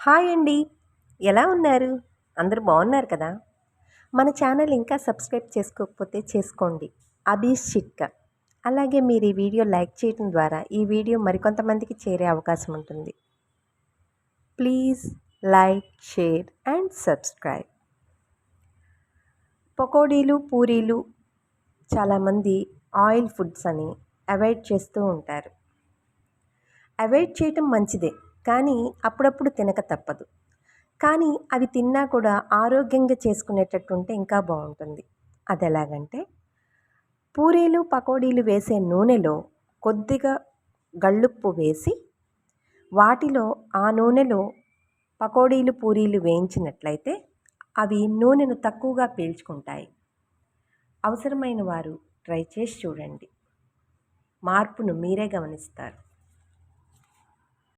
Hi అండి. ఎలా ఉన్నారు? అందరూ బాగున్నారు కదా? మన ఛానల్ ఇంకా సబ్స్క్రైబ్ చేసుకోకపోతే చేసుకోండి. అబీస్ చిట్కా అలాగే మీరు ఈ వీడియో లైక్ చేయడం ద్వారా ఈ వీడియో మరికొంతమందికి చేరే అవకాశం ఉంటుంది. Please like share and subscribe. పకోడీలు పూరీలు చాలామంది ఆయిల్ ఫుడ్స్ అని అవాయిడ్ చేస్తూ ఉంటారు. అవాయిడ్ చేయటం మంచిదే. కానీ అప్పుడప్పుడు తినక తప్పదు. కానీ అవి తిన్నా కూడా ఆరోగ్యంగా చేసుకునేటట్టు ఉంటే ఇంకా బాగుంటుంది. అది ఎలాగంటే పూరీలు పకోడీలు వేసే నూనెలో కొద్దిగా గళ్ళుప్పు వేసి వాటిలో ఆ నూనెలో పకోడీలు పూరీలు వేయించినట్లయితే అవి నూనెను తక్కువగా పీల్చుకుంటాయి. అవసరమైన వారు ట్రై చేసి చూడండి. మార్పును మీరే గమనిస్తారు.